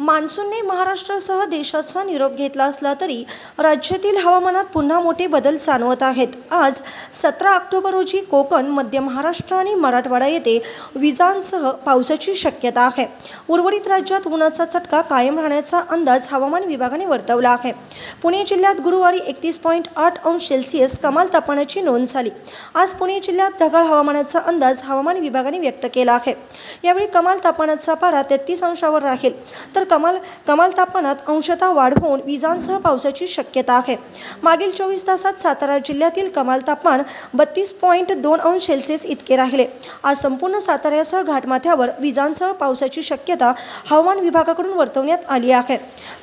मान्सूनने महाराष्ट्रासह देशाचा निरोप घेतला असला तरी राज्यातील हवामानात पुन्हा मोठे बदल जाणवत आहेत. आज सतरा ऑक्टोबर रोजी कोकण मध्य महाराष्ट्र आणि मराठवाडा येथे विजांसह पावसाची शक्यता आहे. उर्वरित राज्यात उन्हाचा चटका कायम राहण्याचा अंदाज हवामान विभागाने वर्तवला आहे. पुणे जिल्ह्यात गुरुवारी एकतीस पॉईंट आठ अंश सेल्सिअस कमाल तापमानाची नोंद झाली. आज पुणे जिल्ह्यात ढगाळ हवामानाचा अंदाज हवामान विभागाने व्यक्त केला आहे. यावेळी कमाल तापमानाचा पारा तेहतीस अंशावर राहील. तर कमाल कमाल तापमानात अंशतः वाढ होऊन विजांसह पावसाची शक्यता आहे. मागील चोवीस तासात सातारा जिल्ह्यातील कमाल तापमान बत्तीस पॉईंट दोन अंश सेल्सिअस इतके राहिले. आज संपूर्ण साताऱ्यासह घाटमाथ्यावर विजांसह पावसाची शक्यता हवामान विभागाकडून वर्तवण्यात आली आहे.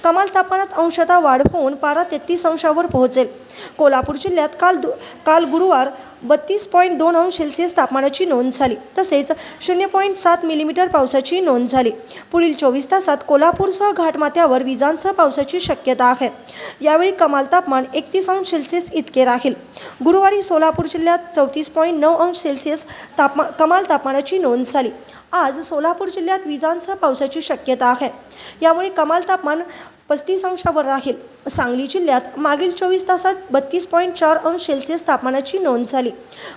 कमाल तापमानात अंशतः वाढ होऊन पारा तेहतीस अंशावर पोहोचेल. कोल्हापूर जिल्ह्यात काल दु काल गुरुवार बत्तीस पॉईंट दोन अंश सेल्सिअस तापमानाची नोंद झाली. तसेच शून्य पॉईंट सात मिलीमीटर पावसाची नोंद झाली. पुढील चोवीस तासात कोल्हापूरसह घाटमाथ्यावर विजांसह पावसाची शक्यता आहे. यावेळी कमाल तापमान एकतीस अंश सेल्सिअस इतके राहील. गुरुवारी सोलापूर जिल्ह्यात चौतीस पॉईंट नऊ अंश सेल्सिअस तापमा कमाल तापमानाची नोंद झाली. आज सोलापूर जिल्ह्यात विजांसह पावसाची शक्यता आहे. यामुळे कमाल तापमान पस्तीस अंशावर राहील. सांगली जिल्ह्यात मागील चोवीस तासात बत्तीस पॉईंट चार अंश सेल्सिअस तापमानाची नोंद झाली.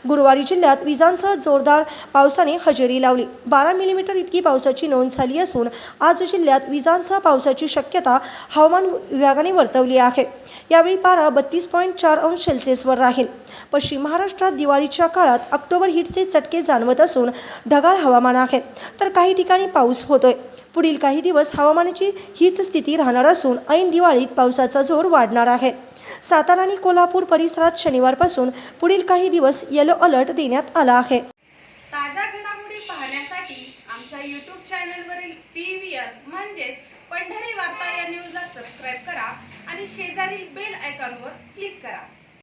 गुरुवारी जिल्ह्यात विजांसह जोरदार पावसाने हजेरी लावली. बारा मिलीमीटर इतकी पावसाची नोंद झाली असून आज जिल्ह्यात विजांसह पावसाची शक्यता हवामान विभागाने वर्तवली आहे. यावेळी पारा बत्तीस पॉईंट चार अंश सेल्सिअसवर राहील. पश्चिम महाराष्ट्रात दिवाळीच्या काळात ऑक्टोबर हिटचे चटके जाणवत असून ढगाळ हवामान आहे. तर काही ठिकाणी पाऊस होतोय. पुढील काही दिवस हवामानाची हीच स्थिती राहणार असून ऐन दिवाळीत पावसाचा जोर वाढणार आहे. सातारा आणि कोल्हापूर परिसरात शनिवारपासून पुढील काही दिवस येलो अलर्ट देण्यात आला आहे. ताज्या घडामोडी पाहण्यासाठी आमच्या यूट्यूब चॅनलवरील पी व्ही आर म्हणजेच पंढरी वार्ता या न्यूजला सबस्क्राईब करा आणि शेजारील बेल आयकॉनवर क्लिक करा.